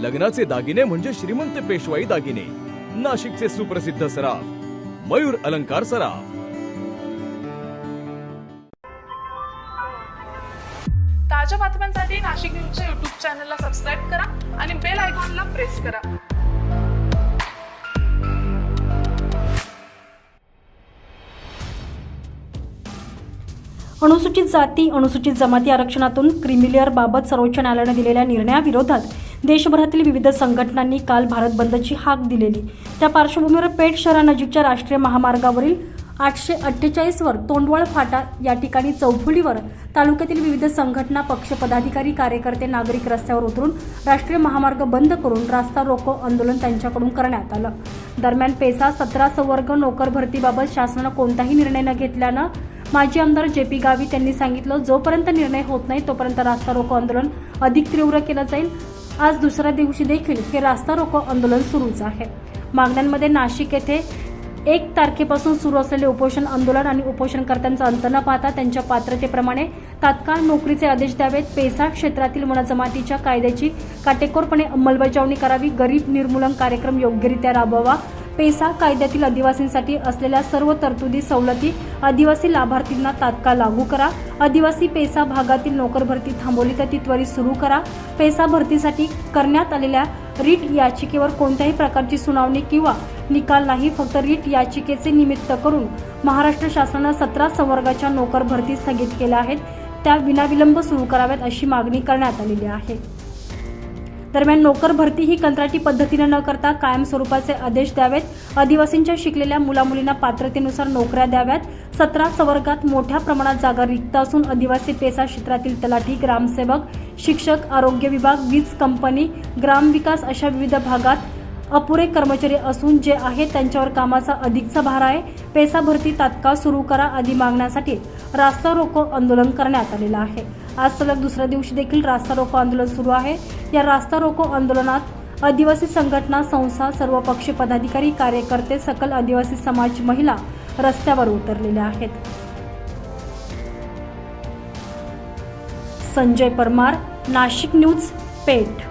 लग्नाचे दागिने म्हणजे श्रीमंत पेशवाई दागिने. नाशिकचे सुप्रसिद्ध सराफ मयूर अलंकार सराफ. ताज्या बातम्यांसाठी नाशिक न्यूजच्या युट्यूब चॅनलला सबस्क्राईब करा आणि बेल आयकॉनला प्रेस करा. अनुसूचित जाती अनुसूचित जमाती आरक्षणातून क्रिमिलिअर बाबत सर्वोच्च न्यायालयाने दिलेल्या निर्णयाविरोधात देशभरातील विविध संघटनांनी काल भारत बंदची हाक दिलेली. त्या पार्श्वभूमीवर पेठ शहरानजीकच्या राष्ट्रीय महामार्गावरील आठशे अठ्ठेचाळीसवर तोंडवळ फाटा या ठिकाणी चौफुलीवर तालुक्यातील विविध संघटना पक्ष पदाधिकारी कार्यकर्ते नागरिक रस्त्यावर उतरून राष्ट्रीय महामार्ग बंद करून रास्ता रोको आंदोलन त्यांच्याकडून करण्यात आलं. दरम्यान पेसा सतरा संवर्ग नोकर भरतीबाबत शासनानं कोणताही निर्णय न घेतल्यानं माजी आमदार जे पी गावी त्यांनी सांगितलं जोपर्यंत निर्णय होत नाही तोपर्यंत रास्ता रोको आंदोलन अधिक तीव्र केलं जाईल. आज दुसऱ्या दिवशी देखील हे रास्ता रोको आंदोलन सुरूच आहे. मागण्यांमध्ये नाशिक येथे एक तारखेपासून सुरू असलेले उपोषण आंदोलन आणि उपोषणकर्त्यांचा अंत न पाहता त्यांच्या पात्रतेप्रमाणे तात्काळ नोकरीचे आदेश द्यावेत. पेसा क्षेत्रातील जमातीच्या कायद्याची काटेकोरपणे अंमलबजावणी करावी. गरीब निर्मूलन कार्यक्रम योग्यरित्या राबवावा. पेसा कायद्यातील आदिवासींसाठी असलेल्या सर्व तरतुदी सवलती आदिवासी लाभार्थींना तात्काळ लागू करा. आदिवासी पेसा भागातील नोकर भरती थांबवली तर ती त्वरित सुरू करा. पेसा भरतीसाठी करण्यात आलेल्या रीट याचिकेवर कोणत्याही प्रकारची सुनावणी किंवा निकाल नाही फक्त रीट याचिकेचे निमित्त करून महाराष्ट्र शासनानं सतरा संवर्गाच्या नोकर भरती स्थगित केल्या आहेत. त्या विनाविलंब सुरू कराव्यात अशी मागणी करण्यात आलेली आहे. दरम्यान नोकर भरती ही कंत्राटी पद्धतीने न करता कायम स्वरूपाचे आदेश द्यावेत. आदिवासींच्या शिकलेल्या मुलामुलींना पात्रतेनुसार नोकऱ्या द्याव्यात. सतरा सवर्गात मोठ्या प्रमाणात जागा रिक्त असून आदिवासी पेसा क्षेत्रातील तलाठी ग्रामसेवक शिक्षक आरोग्य विभाग वीज कंपनी ग्रामविकास अशा विविध भागात अपुरे कर्मचारी असून जे आहेत त्यांच्यावर कामाचा अधिकचा भार आहे. पेसा भरती तात्काळ सुरू करा आदी मागण्यासाठी रास्ता रोको आंदोलन करण्यात आलेलं आहे. आज सलग दुसऱ्या दिवशी देखील रास्ता रोको आंदोलन सुरू आहे. या रास्ता रोको आंदोलनात आदिवासी संघटना संस्था सर्व पक्ष पदाधिकारी कार्यकर्ते सकल आदिवासी समाज महिला रस्त्यावर उतरलेल्या आहेत. संजय परमार नाशिक न्यूज पेठ.